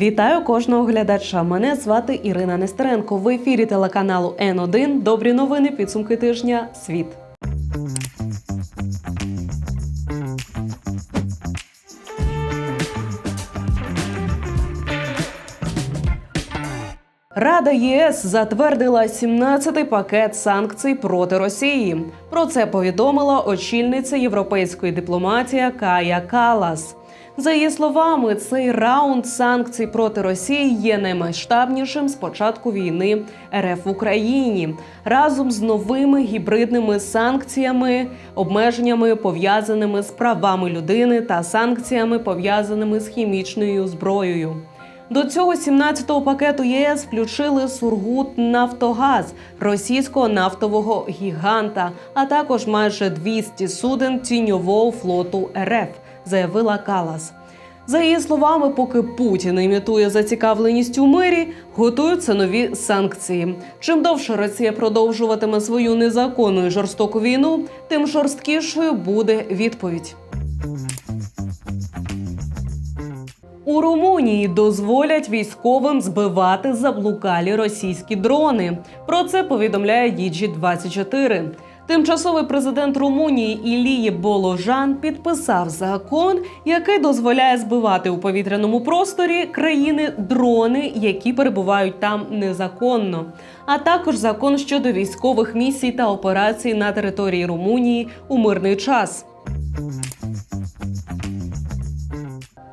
Вітаю кожного глядача. Мене звати Ірина Нестеренко. В ефірі телеканалу Н1. Добрі новини. Підсумки тижня. Світ. Рада ЄС затвердила 17-й пакет санкцій проти Росії. Про це повідомила очільниця європейської дипломатії Кая Калас. За її словами, цей раунд санкцій проти Росії є наймасштабнішим з початку війни РФ в Україні разом з новими гібридними санкціями, обмеженнями пов'язаними з правами людини та санкціями пов'язаними з хімічною зброєю. До цього 17-го пакету ЄС включили Сургут Нафтогаз, російського нафтового гіганта, а також майже 200 суден тіньового флоту РФ, заявила Калас. За її словами, поки Путін імітує зацікавленість у мирі, готуються нові санкції. Чим довше Росія продовжуватиме свою незаконну і жорстоку війну, тим жорсткішою буде відповідь. У Румунії дозволять військовим збивати заблукалі російські дрони. Про це повідомляє Діджі 24 Тимчасовий президент Румунії Ілії Боложан підписав закон, який дозволяє збивати у повітряному просторі країни дрони, які перебувають там незаконно, а також закон щодо військових місій та операцій на території Румунії у мирний час.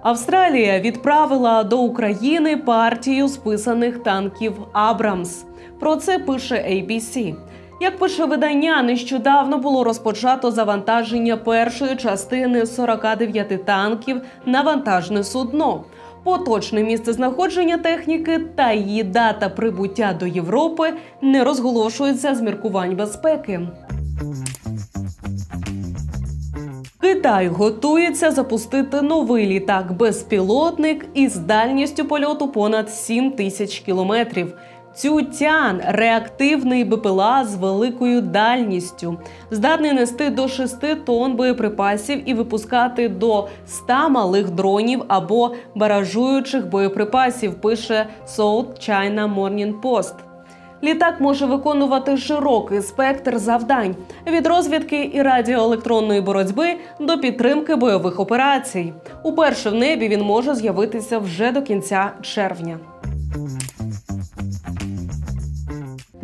Австралія відправила до України партію списаних танків Абрамс. Про це пише ABC. Як пише видання, нещодавно було розпочато завантаження першої частини 49 танків на вантажне судно. Поточне місце знаходження техніки та її дата прибуття до Європи не розголошується з міркувань безпеки. Китай готується запустити новий літак безпілотник із дальністю польоту понад 7 тисяч кілометрів. Цютян реактивний БПЛА з великою дальністю, здатний нести до 6 тонн боєприпасів і випускати до 100 малих дронів або баражуючих боєприпасів. Пише South China Morning Post. Літак може виконувати широкий спектр завдань від розвідки і радіоелектронної боротьби до підтримки бойових операцій. Уперше в небі він може з'явитися вже до кінця червня.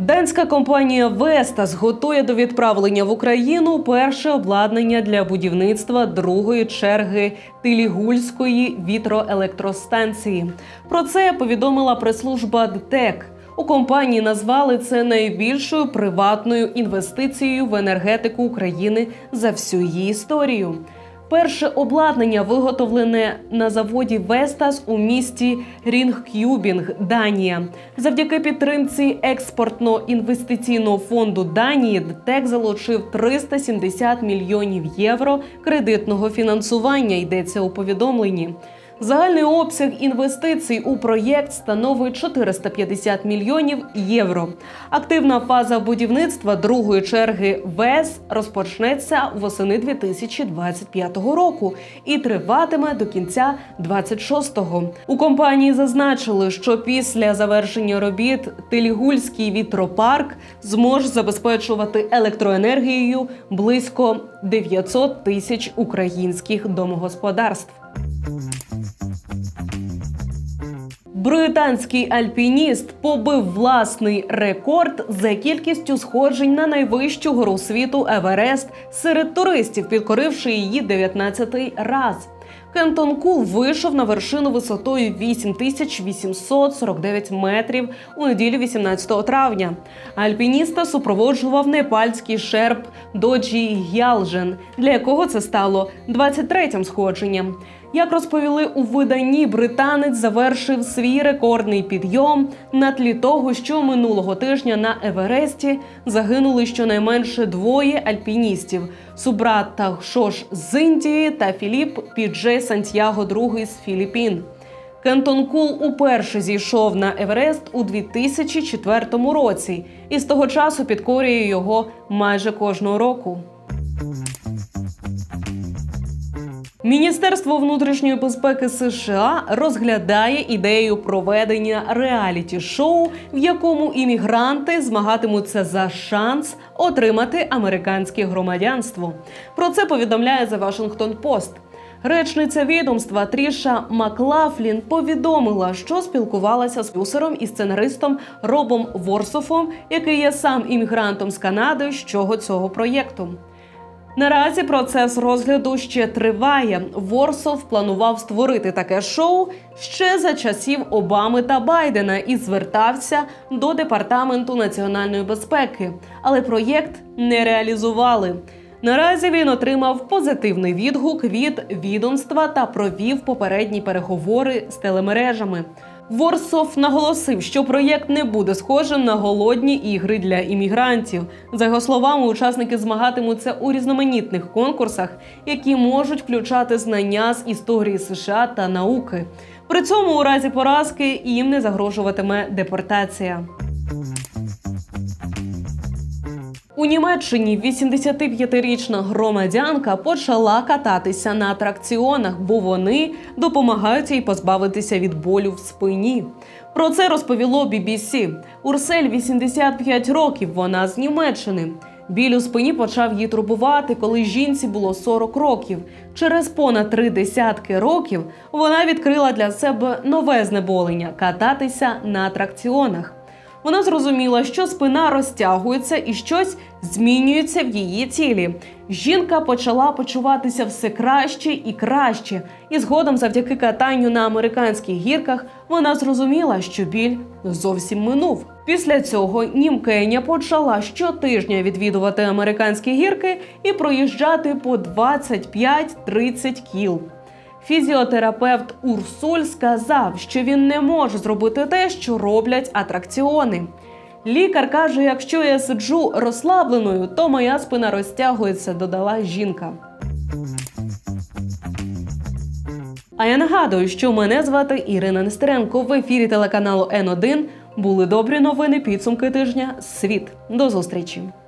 Данська компанія Вестас готує до відправлення в Україну перше обладнання для будівництва другої черги Тилігульської вітроелектростанції. Про це повідомила прес-служба ДТЕК. У компанії назвали це найбільшою приватною інвестицією в енергетику України за всю її історію. Перше обладнання виготовлене на заводі Вестас у місті Рінгкюбінг, Данія. Завдяки підтримці експортно-інвестиційного фонду Данії ДТЕК залучив 370 мільйонів євро кредитного фінансування. Йдеться у повідомленні. Загальний обсяг інвестицій у проєкт становить 450 мільйонів євро. Активна фаза будівництва другої черги ВЕС розпочнеться восени 2025 року і триватиме до кінця 26-го. У компанії зазначили, що після завершення робіт Телігульський вітропарк зможе забезпечувати електроенергією близько 900 тисяч українських домогосподарств. Британський альпініст побив власний рекорд за кількістю сходжень на найвищу гору світу Еверест серед туристів, підкоривши її 19-й раз. Кентон Кул вийшов на вершину висотою 8849 метрів у неділю 18 травня. Альпініста супроводжував непальський шерп Доджі Гялжен, для якого це стало 23-м сходженням. Як розповіли у виданні, британець завершив свій рекордний підйом на тлі того, що минулого тижня на Евересті загинули щонайменше двоє альпіністів: Субрат Тахшош з Індії та Філіп Піджей Сантьяго II з Філіппін. Кентон Кул уперше зійшов на Еверест у 2004 році і з того часу підкорює його майже кожного року. Міністерство внутрішньої безпеки США розглядає ідею проведення реаліті-шоу, в якому іммігранти змагатимуться за шанс отримати американське громадянство. Про це повідомляє The Washington Post. Речниця відомства Тріша Маклафлін повідомила, що спілкувалася з продюсером і сценаристом Робом Ворсофом, який є сам іммігрантом з Канади, щодо цього проєкту. Наразі процес розгляду ще триває. Ворсов планував створити таке шоу ще за часів Обами та Байдена і звертався до департаменту національної безпеки, але проєкт не реалізували. Наразі він отримав позитивний відгук від відомства та провів попередні переговори з телемережами. Ворсов наголосив, що проєкт не буде схожим на голодні ігри для іммігрантів. За його словами, учасники змагатимуться у різноманітних конкурсах, які можуть включати знання з історії США та науки. При цьому у разі поразки їм не загрожуватиме депортація. У Німеччині 85-річна громадянка почала кататися на атракціонах, бо вони допомагають їй позбавитися від болю в спині. Про це розповіло BBC. Урсель 85 років. Вона з Німеччини. Біль у спині почав її турбувати, коли жінці було 40 років. Через понад три десятки років вона відкрила для себе нове знеболення кататися на атракціонах. Вона зрозуміла, що спина розтягується і щось змінюється в її тілі. Жінка почала почуватися все краще і краще, і згодом, завдяки катанню на американських гірках, вона зрозуміла, що біль зовсім минув. Після цього німкеня почала щотижня відвідувати американські гірки і проїжджати по 25-30 кіл. Фізіотерапевт Урсуль сказав, що він не може зробити те, що роблять атракціони. Лікар каже: якщо я сиджу розслабленою, то моя спина розтягується, додала жінка. А я нагадую, що мене звати Ірина Нестеренко. В ефірі телеканалу Н1 були добрі новини, підсумки тижня. Світ. До зустрічі.